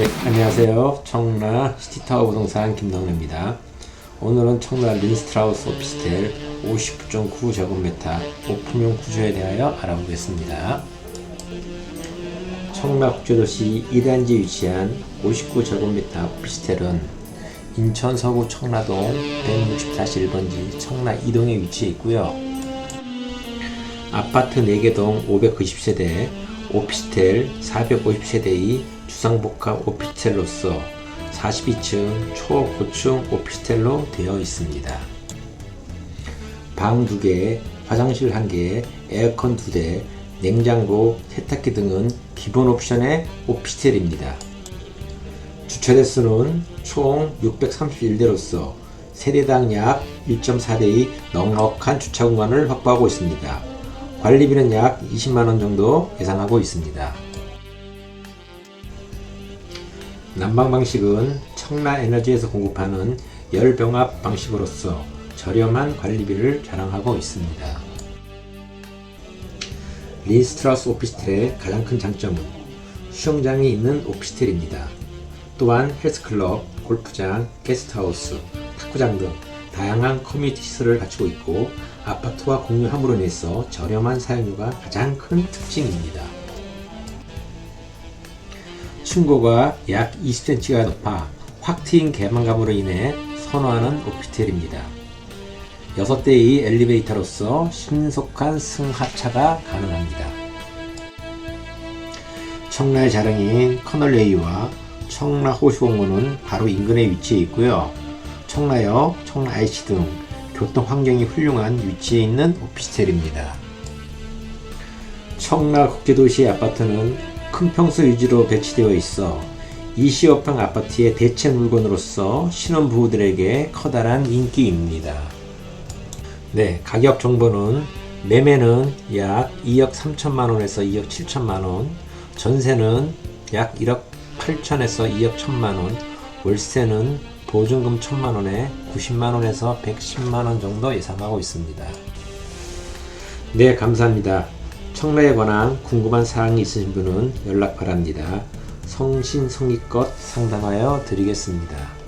안녕하세요. 청라 시티타워 부동산 김동래입니다. 오늘은 청라 린스트라우스 오피스텔 59.9 제곱미터 오픈용 구조에 대하여 알아보겠습니다. 청라 국제도시 2단지에 위치한 59제곱미터 오피스텔은 인천 서구 청라동 164-1번지 청라 2동에 위치해 있고요. 아파트 4개 동 590세대, 오피스텔 450세대의 주상복합 오피스텔로서 42층 초고층 오피스텔로 되어 있습니다. 방 2개, 화장실 1개, 에어컨 2대, 냉장고, 세탁기 등은 기본 옵션의 오피스텔입니다. 주차대 수는 총 631대로서 세대당 약 1.4대의 넉넉한 주차 공간을 확보하고 있습니다. 관리비는 약 20만원 정도 예상하고 있습니다. 난방 방식은 청라 에너지에서 공급하는 열병합 방식으로서 저렴한 관리비를 자랑하고 있습니다. 린스트라우스 오피스텔의 가장 큰 장점은 수영장이 있는 오피스텔입니다. 또한 헬스클럽, 골프장, 게스트하우스, 탁구장 등 다양한 커뮤니티 시설을 갖추고 있고 아파트와 공유 함으로 인해서 저렴한 사용료가 가장 큰 특징입니다. 층고가 약 20cm가 높아 확 트인 개방감으로 인해 선호하는 오피스텔입니다. 6대의 엘리베이터로서 신속한 승하차가 가능합니다. 청라의 자랑인 커널레이와 청라 호수공원은 바로 인근에 위치해 있고요. 청라역, 청라 IC 등 교통 환경이 훌륭한 위치에 있는 오피스텔입니다. 청라 국제도시 아파트는 큰 평수 위주로 배치되어 있어 이시업형 아파트의 대체 물건으로서 신혼부부들에게 커다란 인기입니다. 네, 가격 정보는 매매는 약 2억 3천만 원에서 2억 7천만 원, 전세는 약 1억 8천에서 2억 1천만 원, 월세는 보증금 1천만 원에 90만 원에서 110만 원 정도 예상하고 있습니다. 네, 감사합니다. 청라에 관한 궁금한 사항이 있으신 분은 연락 바랍니다. 성심성의껏 상담하여 드리겠습니다.